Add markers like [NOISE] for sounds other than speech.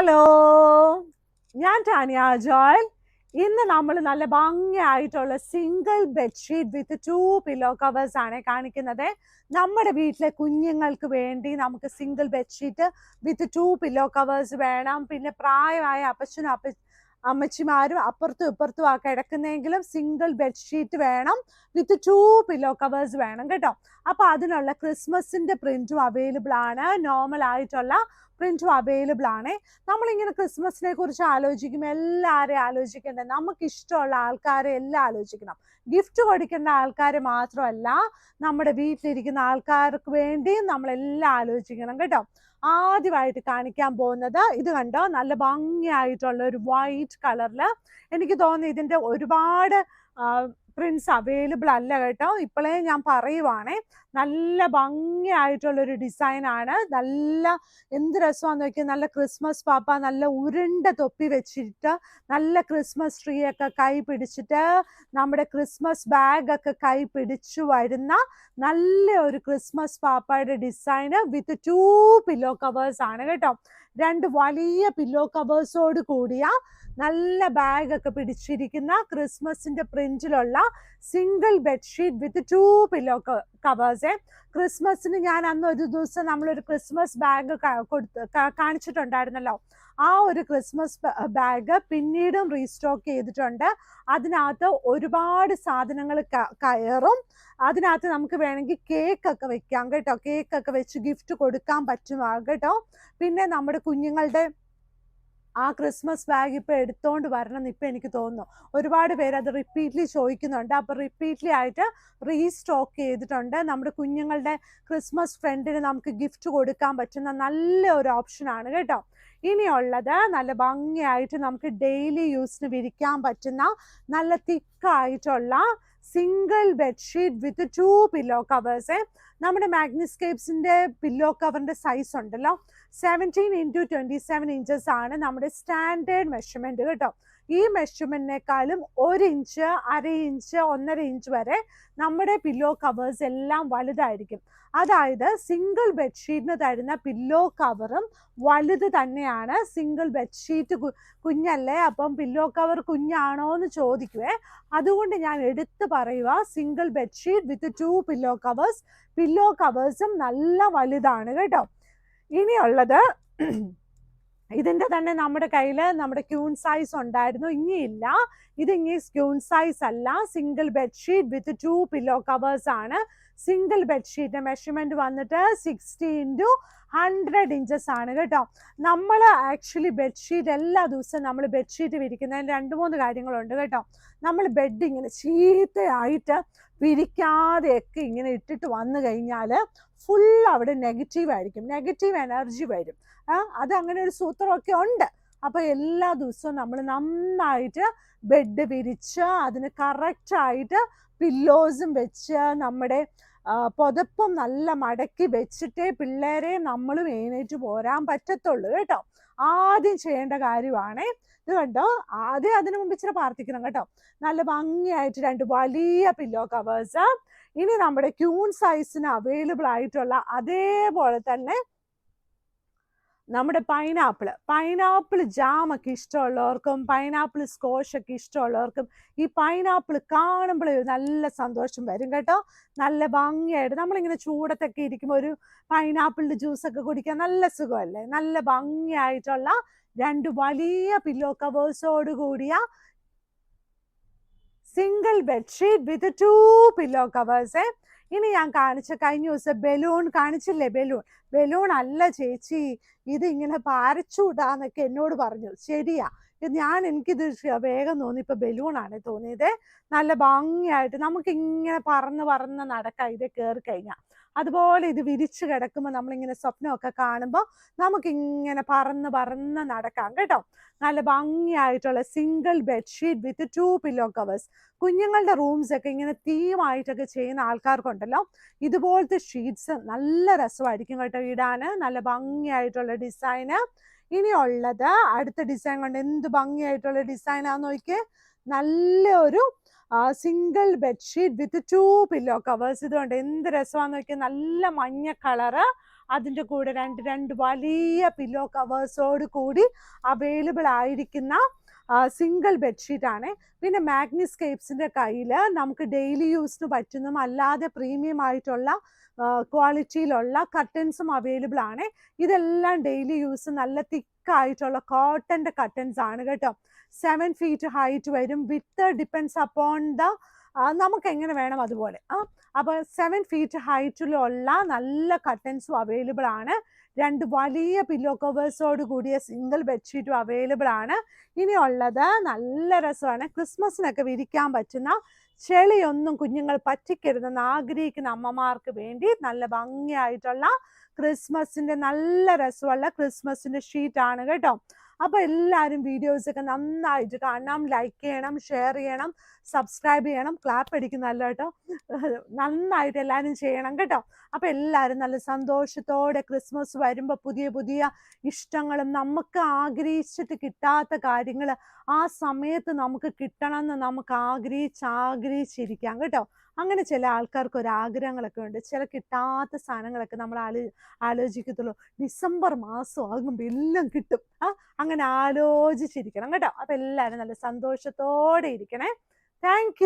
Hello ഞാൻ Tanya Joel ഇന്ന് നമ്മൾ നല്ല ഭംഗിയായിട്ടുള്ള single bedsheet with two pillow covers ആണ് കാണിക്കുന്നത്. നമ്മുടെ വീട്ടിലെ കുഞ്ഞുങ്ങൾക്ക് വേണ്ടി നമുക്ക് single bedsheet with two pillow covers വേണം. പിന്നെ പ്രായമായ അപ്പച്ചനും അപ്പ അമ്മച്ചിമാരും അപ്പുറത്തും ഇപ്പുറത്തും ആ കിടക്കുന്നെങ്കിലും സിംഗിൾ ബെഡ്ഷീറ്റ് വേണം വിത്ത് ടു പില്ലോ കവേഴ്സ് വേണം കേട്ടോ. അപ്പൊ അതിനുള്ള ക്രിസ്മസിന്റെ പ്രിന്റും അവൈലബിൾ ആണ്. നോർമൽ ആയിട്ടുള്ള പ്രിന്റും അവൈലബിൾ ആണ്. നമ്മളിങ്ങനെ ക്രിസ്മസിനെ കുറിച്ച് ആലോചിക്കുമ്പോൾ എല്ലാവരെയും ആലോചിക്കേണ്ടത് നമുക്ക് ഇഷ്ടമുള്ള ആൾക്കാരെ എല്ലാം ആലോചിക്കണം. ഗിഫ്റ്റ് കൊടുക്കേണ്ട ആൾക്കാരെ മാത്രമല്ല നമ്മുടെ വീട്ടിലിരിക്കുന്ന ആൾക്കാർക്ക് വേണ്ടിയും നമ്മളെല്ലാം ആലോചിക്കണം കേട്ടോ. ആദ്യമായിട്ട് കാണിക്കാൻ പോകുന്നത് ഇത് കണ്ടോ? നല്ല ഭംഗിയായിട്ടുള്ള ഒരു വൈറ്റ് കളറിൽ എനിക്ക് തോന്നുന്നു ഇതിന്റെ ഒരുപാട് പ്രിന്റ്സ് അവൈലബിൾ അല്ല കേട്ടോ. ഇപ്പോഴേ ഞാൻ പറയുവാണേ നല്ല ഭംഗിയായിട്ടുള്ള ഒരു ഡിസൈൻ ആണ്. നല്ല എന്ത് രസമാണെന്ന് വെച്ചാൽ നല്ല ക്രിസ്മസ് പാപ്പ നല്ല ഉരുണ്ട തൊപ്പി വെച്ചിട്ട് നല്ല ക്രിസ്മസ് ട്രീ ഒക്കെ കൈ പിടിച്ചിട്ട് നമ്മുടെ ക്രിസ്മസ് ബാഗൊക്കെ കൈ പിടിച്ചു വരുന്ന നല്ല ഒരു ക്രിസ്മസ് പാപ്പയുടെ design with two pillow covers ആണ് കേട്ടോ. രണ്ട് വലിയ പില്ലോ കവേഴ്സോട് കൂടിയ നല്ല ബാഗൊക്കെ പിടിച്ചിരിക്കുന്ന ക്രിസ്മസിന്റെ പ്രിന്റിലുള്ള single bedsheet with two pillow covers ക്രിസ്മസിന് ഞാൻ അന്ന് ഒരു ദിവസം നമ്മളൊരു ക്രിസ്മസ് ബാഗ് കൊടുത്ത് കാണിച്ചിട്ടുണ്ടായിരുന്നല്ലോ. ആ ഒരു ക്രിസ്മസ് ബാഗ് പിന്നീടും റീസ്റ്റോക്ക് ചെയ്തിട്ടുണ്ട്. അതിനകത്ത് ഒരുപാട് സാധനങ്ങൾ കയറും. അതിനകത്ത് നമുക്ക് വേണമെങ്കിൽ കേക്ക് ഒക്കെ വെക്കാം കേട്ടോ. കേക്ക് ഒക്കെ വെച്ച് ഗിഫ്റ്റ് കൊടുക്കാൻ പറ്റും കേട്ടോ. പിന്നെ നമ്മുടെ കുഞ്ഞുങ്ങളുടെ ആ ക്രിസ്മസ് ബാഗ് ഇപ്പൊ എടുത്തോണ്ട് വരണം എന്ന് ഇപ്പൊ എനിക്ക് തോന്നുന്നു. ഒരുപാട് പേര് അത് റിപ്പീറ്റ്ലി ചോദിക്കുന്നുണ്ട്. അപ്പൊ റിപ്പീറ്റ്ലി ആയിട്ട് റീസ്റ്റോക്ക് ചെയ്തിട്ടുണ്ട്. നമ്മുടെ കുഞ്ഞുങ്ങളുടെ ക്രിസ്മസ് ഫ്രണ്ടിന് നമുക്ക് ഗിഫ്റ്റ് കൊടുക്കാൻ പറ്റുന്ന നല്ല ഒരു ഓപ്ഷനാണ് കേട്ടോ. ഇനിയുള്ളത് നല്ല ഭംഗിയായിട്ട് നമുക്ക് ഡെയിലി യൂസിന് വിരിക്കാൻ പറ്റുന്ന നല്ല തിക്കായിട്ടുള്ള single bedsheet with two pillow covers നമ്മുടെ മാഗ്നിസ്കേപ്സിന്റെ പില്ലോ കവറിന്റെ സൈസ് ഉണ്ടല്ലോ. Seventeen into twenty seven inches ആണ് നമ്മുടെ സ്റ്റാൻഡേർഡ് മെഷർമെന്റ് കേട്ടോ. ഈ മെഷർമെന്റിനേക്കാളും ഒരു ഇഞ്ച് അര ഇഞ്ച് ഒന്നര ഇഞ്ച് വരെ നമ്മുടെ പില്ലോ കവേഴ്സ് എല്ലാം വലുതായിരിക്കും. അതായത് സിംഗിൾ ബെഡ്ഷീറ്റിന് തരുന്ന പില്ലോ കവറും വലുത് തന്നെയാണ് സിംഗിൾ ബെഡ്ഷീറ്റ് കുഞ്ഞല്ലേ? അപ്പം പില്ലോ കവർ കുഞ്ഞാണോ എന്ന് ചോദിക്കുവേ. അതുകൊണ്ട് ഞാൻ എടുത്തു പറയുക single bedsheet with two pillow covers pillow കവേഴ്സും നല്ല വലുതാണ് കേട്ടോ. ഇനിയുള്ളത് ഇതിന്റെ തന്നെ നമ്മുടെ കയ്യിൽ നമ്മുടെ ക്യൂൺ സൈസ് ഉണ്ടായിരുന്നു. ഇനിയില്ല. ഇത് ഇനി ക്യൂൺ സൈസ് അല്ല. Single bedsheet with two pillow covers ആണ്. സിംഗിൾ ബെഡ്ഷീറ്റ് മെഷർമെന്റ് വന്നിട്ട് സിക്സ്റ്റി ഇന്റു ഹൺഡ്രഡ് ഇഞ്ചസ് ആണ് കേട്ടോ. നമ്മൾ ആക്ച്വലി ബെഡ്ഷീറ്റ് എല്ലാ ദിവസവും നമ്മൾ ബെഡ്ഷീറ്റ് വിരിക്കുന്നതിന് രണ്ട് മൂന്ന് കാര്യങ്ങളുണ്ട് കേട്ടോ. നമ്മൾ ബെഡ് ഇങ്ങനെ ചീത്തയായിട്ട് വിരിക്കാതെയൊക്കെ ഇങ്ങനെ ഇട്ടിട്ട് വന്നു കഴിഞ്ഞാൽ ഫുൾ അവിടെ നെഗറ്റീവ് ആയിരിക്കും. നെഗറ്റീവ് എനർജി വരും. അത് അങ്ങനെ ഒരു സൂത്രമൊക്കെ ഉണ്ട്. അപ്പോൾ എല്ലാ ദിവസവും നമ്മൾ നന്നായിട്ട് ബെഡ് വിരിച്ച് അതിന് കറക്റ്റായിട്ട് പില്ലോസും വെച്ച് നമ്മുടെ പുതപ്പും നല്ല മടക്കി വെച്ചിട്ടേ പിള്ളേരെ നമ്മളും എഴുന്നേറ്റ് പോരാൻ പറ്റത്തുള്ളൂ കേട്ടോ. ആദ്യം ചെയ്യേണ്ട കാര്യമാണ് ഇത് കണ്ടോ? ആദ്യം അതിനു മുമ്പ് ഇച്ചിരി പ്രാർത്ഥിക്കണം കേട്ടോ. നല്ല ഭംഗിയായിട്ട് രണ്ട് വലിയ പില്ലോ കവേഴ്സ് ഇനി നമ്മുടെ ക്യൂൺ സൈസിന് അവൈലബിൾ ആയിട്ടുള്ള അതേപോലെ തന്നെ നമ്മുടെ പൈനാപ്പിൾ പൈനാപ്പിൾ ജാമൊക്കെ ഇഷ്ടമുള്ളവർക്കും പൈനാപ്പിൾ സ്കോഷൊക്കെ ഇഷ്ടമുള്ളവർക്കും ഈ പൈനാപ്പിൾ കാണുമ്പോൾ നല്ല സന്തോഷം വരും കേട്ടോ. നല്ല ഭംഗിയായിട്ട് നമ്മളിങ്ങനെ ചൂടത്തൊക്കെ ഇരിക്കുമ്പോൾ ഒരു പൈനാപ്പിളിന്റെ ജ്യൂസൊക്കെ കുടിക്കാൻ നല്ല സുഖമല്ലേ? നല്ല ഭംഗിയായിട്ടുള്ള രണ്ട് വലിയ പില്ലോ കവേഴ്സോട് കൂടിയ single bedsheet with two pillow covers ഇനി ഞാൻ കാണിച്ച കഴിഞ്ഞ ദിവസം ബലൂൺ കാണിച്ചില്ലേ ബലൂൺ? ബലൂൺ അല്ല ചേച്ചി ഇത് ഇങ്ങനെ പാരച്ചൂടാന്നൊക്കെ എന്നോട് പറഞ്ഞു. ശരിയാ. ഞാൻ എനിക്കിത് വേഗം തോന്നി. ഇപ്പൊ ബലൂണാണ് തോന്നിയത്. നല്ല ഭംഗിയായിട്ട് നമുക്ക് ഇങ്ങനെ പറന്ന് പറന്ന് നടക്കാം. ഇത് കയറി കഴിഞ്ഞാൽ അതുപോലെ ഇത് വിരിച്ചു കിടക്കുമ്പോൾ നമ്മളിങ്ങനെ സ്വപ്നമൊക്കെ കാണുമ്പോൾ നമുക്കിങ്ങനെ പറന്ന് പറന്ന് നടക്കാം കേട്ടോ. നല്ല ഭംഗിയായിട്ടുള്ള single bedsheet with two pillow covers കുഞ്ഞുങ്ങളുടെ റൂംസ് ഒക്കെ ഇങ്ങനെ തീമായിട്ടൊക്കെ ചെയ്യുന്ന ആൾക്കാർക്കുണ്ടല്ലോ. ഇതുപോലത്തെ ഷീറ്റ്സ് നല്ല രസമായിരിക്കും കേട്ടോ ഇടാൻ നല്ല ഭംഗിയായിട്ടുള്ള ഡിസൈന് ഇനി ഉള്ളത് അടുത്ത ഡിസൈൻ കൊണ്ട് എന്ത് ഭംഗിയായിട്ടുള്ള ഡിസൈനാന്ന് നോക്കിയേ. നല്ല ഒരു single bedsheet with two pillow covers ഇതുകൊണ്ട് എന്ത് രസമാണെന്ന് നോക്കിയാൽ നല്ല മഞ്ഞ കളറ് അതിന്റെ കൂടെ രണ്ട് രണ്ട് വലിയ പില്ലോ കവേഴ്സോട് കൂടി അവൈലബിൾ ആയിരിക്കുന്ന സിംഗിൾ ബെഡ്ഷീറ്റാണ് പിന്നെ മാഗ്നിസ്കേപ്സിന്റെ കയ്യിൽ നമുക്ക് ഡെയിലി യൂസിന് പറ്റുന്നതും അല്ലാതെ പ്രീമിയം ആയിട്ടുള്ള ക്വാളിറ്റിയിലുള്ള കട്ടൻസും അവൈലബിൾ ആണ്. ഇതെല്ലാം ഡെയിലി യൂസ് നല്ല തിക്കായിട്ടുള്ള കോട്ടന്റെ കട്ടൻസ് ആണ് കേട്ടോ. സെവൻ ഫീറ്റ് ഹൈറ്റ് വരും. വിത്ത് ഡിപ്പെൻസ് അപ്പോൺ ദ നമുക്ക് എങ്ങനെ വേണം അതുപോലെ. ആ അപ്പോൾ സെവൻ ഫീറ്റ് ഹൈറ്റിലുള്ള നല്ല കട്ടൻസും അവൈലബിൾ ആണ്. രണ്ട് വലിയ പില്ലോ കവേഴ്സോട് കൂടിയ സിംഗിൾ ബെഡ്ഷീറ്റും അവൈലബിൾ ആണ്. ഇനി ഇനിയുള്ളത് നല്ല രസമാണ്. ക്രിസ്മസിനൊക്കെ വിരിക്കാൻ പറ്റുന്ന ചെളിയൊന്നും കുഞ്ഞുങ്ങൾ പറ്റിക്കരുതെന്ന് ആഗ്രഹിക്കുന്ന അമ്മമാർക്ക് വേണ്ടി നല്ല ഭംഗിയായിട്ടുള്ള ക്രിസ്മസിന്റെ നല്ല രസമുള്ള ക്രിസ്മസിന്റെ ഷീറ്റ് ആണ് കേട്ടോ. അപ്പൊ എല്ലാവരും വീഡിയോസ് ഒക്കെ നന്നായിട്ട് കാണണം ലൈക്ക് ചെയ്യണം ഷെയർ ചെയ്യണം സബ്സ്ക്രൈബ് ചെയ്യണം ക്ലാപ്പ് അടിക്കുന്നതല്ല കേട്ടോ [LAUGHS] നന്നായിട്ട് എല്ലാവരും ചെയ്യണം കേട്ടോ. അപ്പൊ എല്ലാവരും നല്ല സന്തോഷത്തോടെ ക്രിസ്മസ് വരുമ്പോൾ പുതിയ പുതിയ ഇഷ്ടങ്ങളും നമുക്ക് ആഗ്രഹിച്ചിട്ട് കിട്ടാത്ത കാര്യങ്ങൾ ആ സമയത്ത് നമുക്ക് കിട്ടണമെന്ന് നമുക്ക് ആഗ്രഹിച്ച് ആഗ്രഹിച്ചിരിക്കാം കേട്ടോ. അങ്ങനെ ചില ആൾക്കാർക്ക് ഒരു ആഗ്രഹങ്ങളൊക്കെ ഉണ്ട്. ചില കിട്ടാത്ത സാധനങ്ങളൊക്കെ നമ്മൾ ആലോ ആലോചിക്കത്തുള്ളൂ. ഡിസംബർ മാസം ആകുമ്പോൾ എല്ലാം കിട്ടും. ആ അങ്ങനെ ആലോചിച്ചിരിക്കണം കേട്ടോ. അപ്പം എല്ലാവരും നല്ല സന്തോഷത്തോടെ ഇരിക്കണേ. താങ്ക്